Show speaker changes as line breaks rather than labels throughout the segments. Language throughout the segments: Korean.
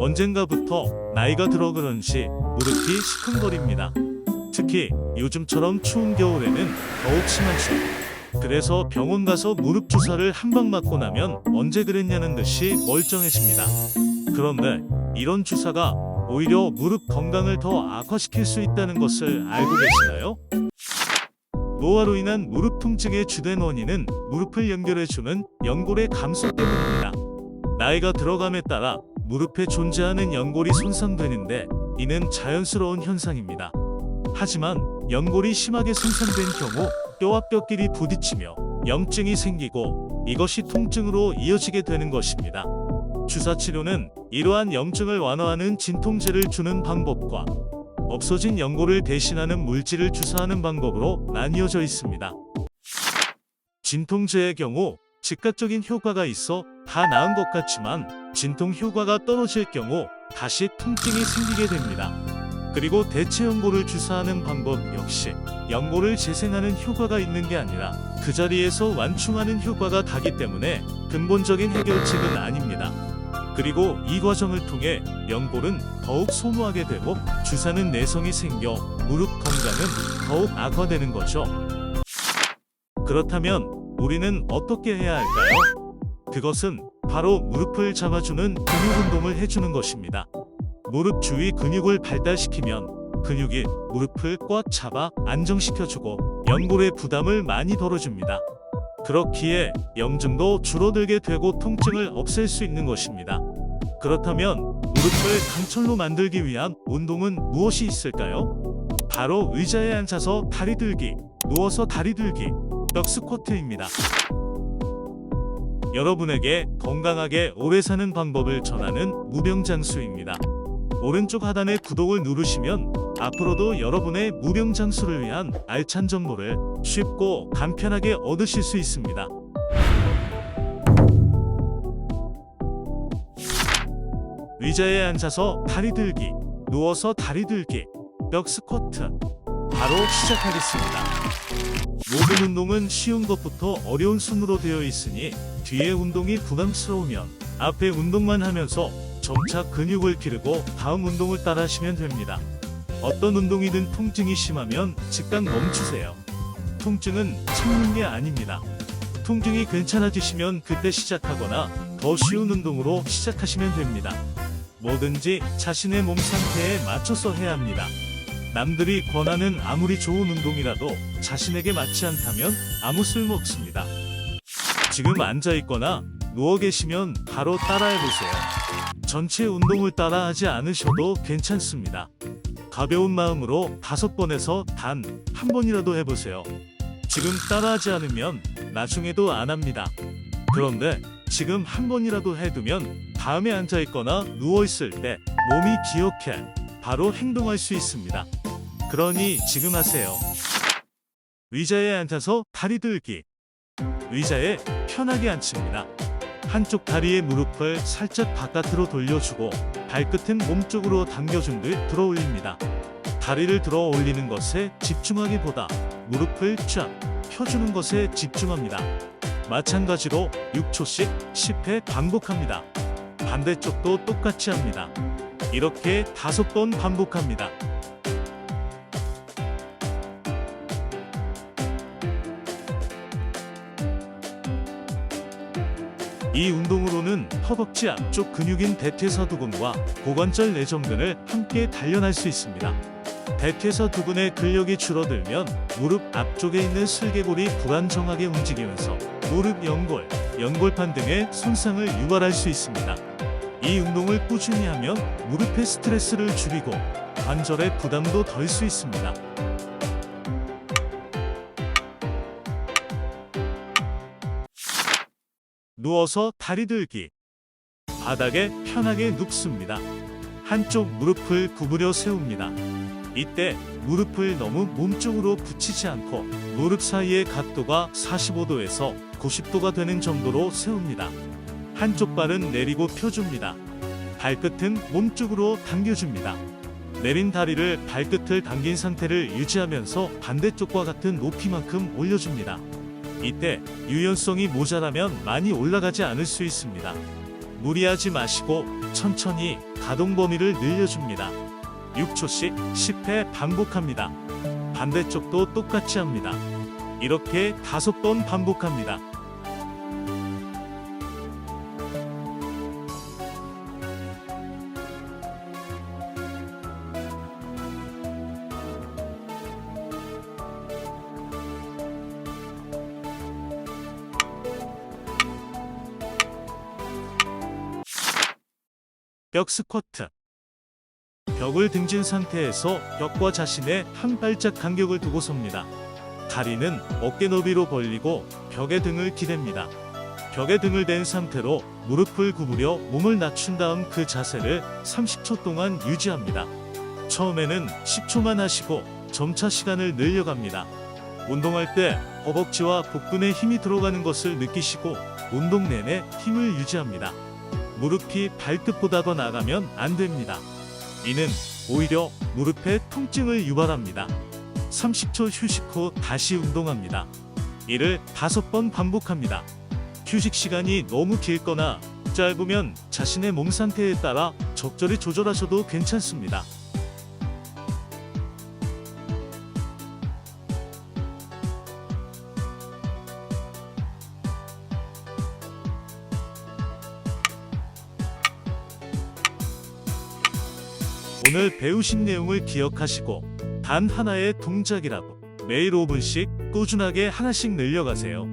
언젠가부터 나이가 들어 그런지 무릎이 시큰거립니다. 특히 요즘처럼 추운 겨울에는 더욱 심하죠. 그래서 병원 가서 무릎 주사를 한 방 맞고 나면 언제 그랬냐는 듯이 멀쩡해집니다. 그런데 이런 주사가 오히려 무릎 건강을 더 악화시킬 수 있다는 것을 알고 계시나요? 노화로 인한 무릎 통증의 주된 원인은 무릎을 연결해주는 연골의 감소 때문입니다. 나이가 들어감에 따라 무릎에 존재하는 연골이 손상되는데 이는 자연스러운 현상입니다. 하지만 연골이 심하게 손상된 경우 뼈와 뼈끼리 부딪히며 염증이 생기고 이것이 통증으로 이어지게 되는 것입니다. 주사 치료는 이러한 염증을 완화하는 진통제를 주는 방법과 없어진 연골을 대신하는 물질을 주사하는 방법으로 나뉘어져 있습니다. 진통제의 경우 즉각적인 효과가 있어 다 나은 것 같지만 진통 효과가 떨어질 경우 다시 통증이 생기게 됩니다. 그리고 대체 연골을 주사하는 방법 역시 연골을 재생하는 효과가 있는 게 아니라 그 자리에서 완충하는 효과가 다기 때문에 근본적인 해결책은 아닙니다. 그리고 이 과정을 통해 연골은 더욱 소모하게 되고 주사는 내성이 생겨 무릎 건강은 더욱 악화되는 거죠. 그렇다면 우리는 어떻게 해야 할까요? 그것은 바로 무릎을 잡아주는 근육 운동을 해주는 것입니다. 무릎 주위 근육을 발달시키면 근육이 무릎을 꽉 잡아 안정시켜주고 연골의 부담을 많이 덜어줍니다. 그렇기에 염증도 줄어들게 되고 통증을 없앨 수 있는 것입니다. 그렇다면 무릎을 강철로 만들기 위한 운동은 무엇이 있을까요? 바로 의자에 앉아서 다리 들기, 누워서 다리 들기, 벽 스쿼트입니다. 여러분에게 건강하게 오래 사는 방법을 전하는 무병장수입니다. 오른쪽 하단의 구독을 누르시면 앞으로도 여러분의 무병장수를 위한 알찬 정보를 쉽고 간편하게 얻으실 수 있습니다. 의자에 앉아서 다리 들기, 누워서 다리 들기, 벽 스쿼트. 바로 시작하겠습니다. 모든 운동은 쉬운 것부터 어려운 순으로 되어 있으니 뒤에 운동이 부담스러우면 앞에 운동만 하면서 점차 근육을 기르고 다음 운동을 따라 하시면 됩니다. 어떤 운동이든 통증이 심하면 즉각 멈추세요. 통증은 참는 게 아닙니다. 통증이 괜찮아지시면 그때 시작하거나 더 쉬운 운동으로 시작하시면 됩니다. 뭐든지 자신의 몸 상태에 맞춰서 해야 합니다. 남들이 권하는 아무리 좋은 운동이라도 자신에게 맞지 않다면 아무 쓸모 없습니다. 지금 앉아 있거나 누워 계시면 바로 따라해 보세요. 전체 운동을 따라하지 않으셔도 괜찮습니다. 가벼운 마음으로 다섯 번에서 단 한 번이라도 해보세요. 지금 따라하지 않으면 나중에도 안 합니다. 그런데 지금 한 번이라도 해두면 다음에 앉아 있거나 누워 있을 때 몸이 기억해 바로 행동할 수 있습니다. 그러니 지금 하세요. 의자에 앉아서 다리 들기. 의자에 편하게 앉힙니다. 한쪽 다리의 무릎을 살짝 바깥으로 돌려주고 발끝은 몸쪽으로 당겨준 듯 들어 올립니다. 다리를 들어 올리는 것에 집중하기보다 무릎을 쫙 펴주는 것에 집중합니다. 마찬가지로 6초씩 10회 반복합니다. 반대쪽도 똑같이 합니다. 이렇게 다섯 번 반복합니다. 이 운동으로는 허벅지 앞쪽 근육인 대퇴사두근과 고관절 내전근을 함께 단련할 수 있습니다. 대퇴사두근의 근력이 줄어들면 무릎 앞쪽에 있는 슬개골이 불안정하게 움직이면서 무릎 연골, 연골판 등의 손상을 유발할 수 있습니다. 이 운동을 꾸준히 하면 무릎의 스트레스를 줄이고 관절의 부담도 덜 수 있습니다. 누워서 다리 들기. 바닥에 편하게 눕습니다. 한쪽 무릎을 구부려 세웁니다. 이때 무릎을 너무 몸쪽으로 붙이지 않고 무릎 사이의 각도가 45도에서 90도가 되는 정도로 세웁니다. 한쪽 발은 내리고 펴줍니다. 발끝은 몸쪽으로 당겨줍니다. 내린 다리를 발끝을 당긴 상태를 유지하면서 반대쪽과 같은 높이만큼 올려줍니다. 이때 유연성이 모자라면 많이 올라가지 않을 수 있습니다. 무리하지 마시고 천천히 가동 범위를 늘려줍니다. 6초씩 10회 반복합니다. 반대쪽도 똑같이 합니다. 이렇게 다섯 번 반복합니다. 벽 스쿼트 벽을 등진 상태에서 벽과 자신의 한 발짝 간격을 두고 섭니다. 다리는 어깨 너비로 벌리고 벽에 등을 기댑니다. 벽에 등을 댄 상태로 무릎을 구부려 몸을 낮춘 다음 그 자세를 30초 동안 유지합니다. 처음에는 10초만 하시고 점차 시간을 늘려갑니다. 운동할 때 허벅지와 복근에 힘이 들어가는 것을 느끼시고 운동 내내 힘을 유지합니다. 무릎이 발끝보다 더 나가면 안 됩니다. 이는 오히려 무릎에 통증을 유발합니다. 30초 휴식 후 다시 운동합니다. 이를 5번 반복합니다. 휴식 시간이 너무 길거나 짧으면 자신의 몸 상태에 따라 적절히 조절하셔도 괜찮습니다. 오늘 배우신 내용을 기억하시고 단 하나의 동작이라도 매일 5분씩 꾸준하게 하나씩 늘려가세요.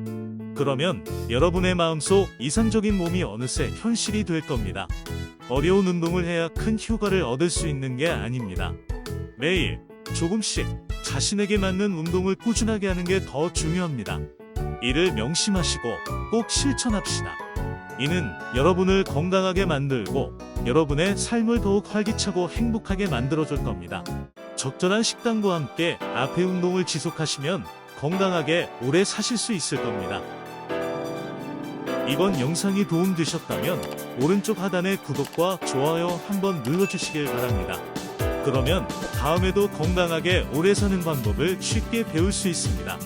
그러면 여러분의 마음속 이상적인 몸이 어느새 현실이 될 겁니다. 어려운 운동을 해야 큰 효과를 얻을 수 있는 게 아닙니다. 매일 조금씩 자신에게 맞는 운동을 꾸준하게 하는 게 더 중요합니다. 이를 명심하시고 꼭 실천합시다. 이는 여러분을 건강하게 만들고 여러분의 삶을 더욱 활기차고 행복하게 만들어줄 겁니다. 적절한 식단과 함께 앞의 운동을 지속하시면 건강하게 오래 사실 수 있을 겁니다. 이번 영상이 도움되셨다면 오른쪽 하단의 구독과 좋아요 한번 눌러주시길 바랍니다. 그러면 다음에도 건강하게 오래 사는 방법을 쉽게 배울 수 있습니다.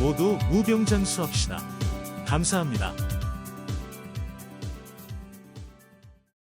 모두 무병장수합시다. 감사합니다.